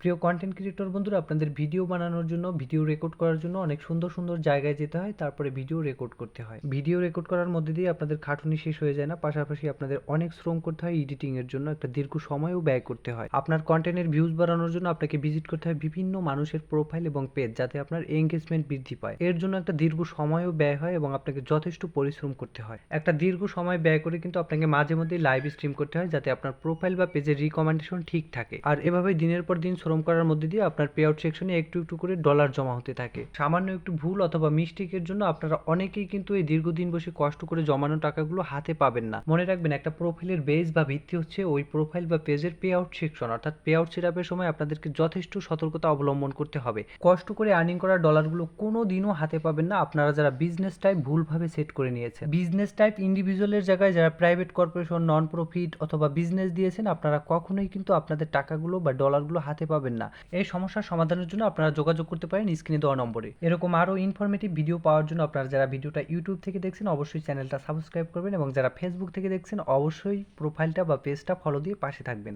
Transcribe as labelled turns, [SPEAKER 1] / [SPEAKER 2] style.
[SPEAKER 1] প্রিয় content creator বন্ধুরা, আপনাদের ভিডিও বানানোর জন্য ভিডিও রেকর্ড করার জন্য অনেক সুন্দর সুন্দর জায়গায় যেতে হয়, তারপরে ভিডিও রেকর্ড করতে হয়। ভিডিও রেকর্ড করার মধ্যে দিয়ে আপনাদের খাটুনি শেষ হয়ে যায় না, পাশাপাশি আপনাদের অনেক শ্রম করতে হয় এডিটিং এর জন্য একটা দীর্ঘ সময়ও ব্যয় করতে হয়। আপনার কন্টেন্টের ভিউজ বাড়ানোর জন্য আপনাকে ভিজিট করতে হয় বিভিন্ন মানুষের প্রোফাইল এবং পেজ যাতে আপনার এঙ্গেজমেন্ট বৃদ্ধি পায়। এর জন্য একটা দীর্ঘ সময়ও ব্যয় হয় এবং আপনাকে যথেষ্ট পরিশ্রম করতে হয়। একটা দীর্ঘ সময় ব্যয় করে কিন্তু আপনাকে মাঝে মধ্যে লাইভ স্ট্রিম করতে হয়, যাতে আপনার প্রোফাইল বা পেজের রিকমেন্ডেশন ঠিক থাকে। আর এভাবে দিনের পর দিন শ্রম করার মধ্যে দিয়ে আপনার পে আউট সেকশনে একটু একটু করে ডলার জমা হতে থাকে। সামান্য একটু ভুল অথবা মিস্টেকের জন্য আপনারা অনেকেই কিন্তু এই দীর্ঘদিন বসে কষ্ট করে জমানো টাকাগুলো হাতে পাবেন না। মনে রাখবেন, একটা প্রোফাইলের বেস বা ভিত্তি হচ্ছে ওই প্রোফাইল বা পেজের পে আউট সেকশন অর্থাৎ পে আউট সেটআপের সময় আপনাদেরকে যথেষ্ট সতর্কতা অবলম্বন করতে হবে। কষ্ট করে আর্নিং করা ডলারগুলো কোনো দিনও হাতে পাবেন না, আপনারা যারা বিজনেস টাইপ ভুলভাবে সেট করে নিয়েছেন। বিজনেস টাইপ ইন্ডিভিজুয়ালের জায়গায় যারা প্রাইভেট কর্পোরেশন নন প্রফিট অথবা বিজনেস দিয়েছেন, আপনারা কখনোই কিন্তু আপনাদের টাকাগুলো বা ডলারগুলো হাতে পাবেন না। এই সমস্যার সমাধানের জন্য আপনারা যোগাযোগ করতে পারেন স্ক্রিনে দেওয়া নম্বরে। এরকম আরও ইনফরমেটিভ ভিডিও পাওয়ার জন্য আপনারা যারা ভিডিওটা ইউটিউব থেকে দেখছেন, অবশ্যই চ্যানেলটা সাবস্ক্রাইব করবেন এবং যারা ফেসবুক থেকে দেখছেন, অবশ্যই প্রোফাইলটা বা পেজটা ফলো দিয়ে পাশে থাকবেন।